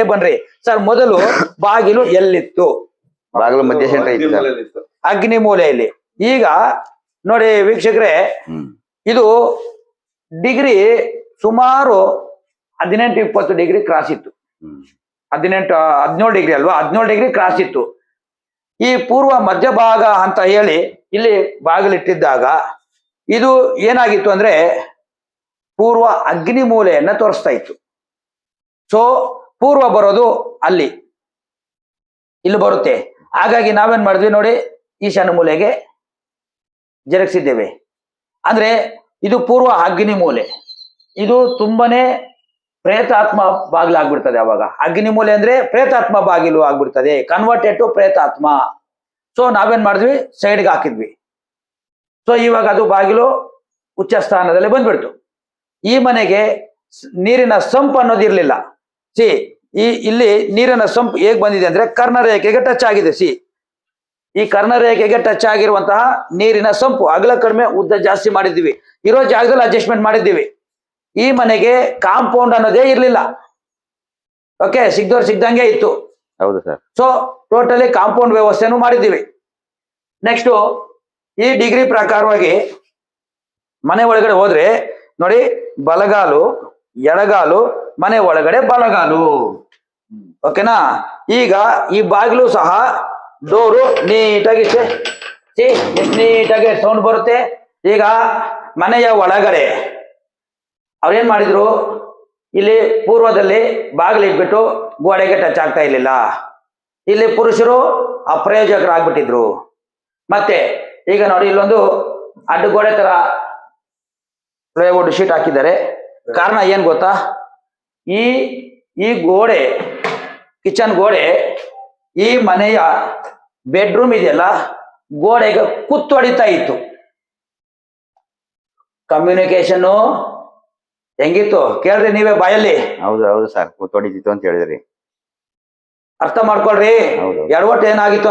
ಏ ಬನ್ರಿ. ಸರ್ ಮೊದಲು ಬಾಗಿಲು ಎಲ್ಲಿತ್ತು? ಬಾಗಿಲು ಮಧ್ಯ ಸೆಂಟರ್ ಇತ್ತು. ಅಗ್ನಿ ಮೂಲೆಯಲ್ಲಿ. ಈಗ ನೋಡಿ ವೀಕ್ಷಕರೇ ಇದು ಡಿಗ್ರಿ ಸುಮಾರು ಹದಿನೆಂಟು ಇಪ್ಪತ್ತು ಡಿಗ್ರಿ ಕ್ರಾಸ್ ಇತ್ತು. ಹದಿನೆಂಟು ಹದಿನೇಳು ಡಿಗ್ರಿ ಅಲ್ವಾ? ಹದಿನೇಳು ಡಿಗ್ರಿ ಕ್ರಾಸ್ ಇತ್ತು. ಈ ಪೂರ್ವ ಮಧ್ಯಭಾಗ ಅಂತ ಹೇಳಿ ಇಲ್ಲಿ ಬಾಗಿಲಿಟ್ಟಿದ್ದಾಗ ಇದು ಏನಾಗಿತ್ತು ಅಂದ್ರೆ ಪೂರ್ವ ಅಗ್ನಿ ಮೂಲೆಯನ್ನ ತೋರಿಸ್ತಾ ಇತ್ತು. ಸೊ ಪೂರ್ವ ಬರೋದು ಅಲ್ಲಿ. ಇಲ್ಲಿ ಬರುತ್ತೆ. ಹಾಗಾಗಿ ನಾವೇನ್ ಮಾಡಿದ್ವಿ ನೋಡಿ, ಈಶಾನ್ಯ ಮೂಲೆಗೆ ಜರಗಿಸಿದ್ದೇವೆ. ಅಂದ್ರೆ ಇದು ಪೂರ್ವ ಅಗ್ನಿ ಮೂಲೆ. ಇದು ತುಂಬಾನೇ ಪ್ರೇತಾತ್ಮ ಬಾಗಿಲು ಆಗ್ಬಿಡ್ತದೆ ಅವಾಗ. ಅಗ್ನಿ ಮೂಲೆ ಅಂದ್ರೆ ಪ್ರೇತಾತ್ಮ ಬಾಗಿಲು ಆಗ್ಬಿಡ್ತದೆ. Converted to ಪ್ರೇತಾತ್ಮ. ಸೊ ನಾವೇನ್ ಮಾಡಿದ್ವಿ? ಸೈಡ್ಗೆ ಹಾಕಿದ್ವಿ. ಸೊ ಇವಾಗ ಅದು ಬಾಗಿಲು ಉಚ್ಚ ಸ್ಥಾನದಲ್ಲಿ ಬಂದ್ಬಿಡ್ತು. ಈ ಮನೆಗೆ ನೀರಿನ ಸಂಪ್ ಅನ್ನೋದು ಇರ್ಲಿಲ್ಲ ಸಿ ಈ ಇಲ್ಲಿ ನೀರಿನ ಸಂಪ್ ಹೇಗ್ ಬಂದಿದೆ ಅಂದ್ರೆ ಕರ್ಣರೇಖೆಗೆ ಟಚ್ ಆಗಿದೆ ಸಿ ಈ ಕರ್ಣರೇಖೆಗೆ ಟಚ್ ಆಗಿರುವಂತಹ ನೀರಿನ ಸಂಪು ಅಗಲ ಕಡಿಮೆ ಉದ್ದ ಜಾಸ್ತಿ ಮಾಡಿದ್ದೀವಿ. ಇರೋ ಜಾಗದಲ್ಲಿ ಅಡ್ಜಸ್ಟ್ಮೆಂಟ್ ಮಾಡಿದ್ದೀವಿ. ಈ ಮನೆಗೆ ಕಾಂಪೌಂಡ್ ಅನ್ನೋದೇ ಇರಲಿಲ್ಲ. ಓಕೆ ಸಿಗ್ದವ್ರು ಸಿಗ್ದಂಗೆ ಇತ್ತು. ಹೌದು ಸರ್ ಸೊ ಟೋಟಲಿ ಕಾಂಪೌಂಡ್ ವ್ಯವಸ್ಥೆನೂ ಮಾಡಿದ್ದೀವಿ. ನೆಕ್ಸ್ಟ್ ಈ ಡಿಗ್ರಿ ಪ್ರಕಾರವಾಗಿ ಮನೆ ಒಳಗಡೆ ಹೋದ್ರೆ ನೋಡಿ ಬಲಗಾಲು ಎಡಗಾಲು ಮನೆ ಒಳಗಡೆ ಬಲಗಾಲು. ಓಕೆನಾ? ಈಗ ಈ ಬಾಗಿಲು ಸಹ ಡೋರು ನೀಟಾಗಿ ನೀಟಾಗಿ ಸೌಂಡ್ ಬರುತ್ತೆ. ಈಗ ಮನೆಯ ಒಳಗಡೆ ಅವ್ರೇನ್ ಮಾಡಿದ್ರು? ಇಲ್ಲಿ ಪೂರ್ವದಲ್ಲಿ ಬಾಗಿಲು ಇಟ್ಬಿಟ್ಟು ಗೋಡೆಗೆ ಟಚ್ ಆಗ್ತಾ ಇರ್ಲಿಲ್ಲ. ಇಲ್ಲಿ ಪುರುಷರು ಅಪ್ರಯೋಜಕರಾಗ್ಬಿಟ್ಟಿದ್ರು. ಮತ್ತೆ ಈಗ ನೋಡಿ ಇಲ್ಲೊಂದು ಅಡ್ಡ ಗೋಡೆ ತರ ಪ್ಲೇವುಡ್ ಶೀಟ್ ಹಾಕಿದ್ದಾರೆ. ಕಾರಣ ಏನ್ ಗೊತ್ತಾ? ಈ ಈ ಗೋಡೆ ಕಿಚನ್ ಗೋಡೆ ಈ ಮನೆಯ ಬೆಡ್ರೂಮ್ ಇದೆಯಲ್ಲ ಗೋಡೆಗೆ ಕುತ್ತೊಡಿತಾ ಇತ್ತು. ಕಮ್ಯುನಿಕೇಶನ್ ಹೆಂಗಿತ್ತು? ಕೇಳ್ರಿ ನೀವೇ ಬಾಯಲ್ಲಿ. ಹೌದು ಹೌದು ಸರ್ ಕೂತ್ಕೊಂಡಿದ್ದಿತ್ತು ಅಂತ ಹೇಳಿದ್ರಿ. ಅರ್ಥ ಮಾಡ್ಕೊಳ್ರಿ. ಹೌದು. ಎಡವಟ್ಟು ಏನಾಗಿತ್ತು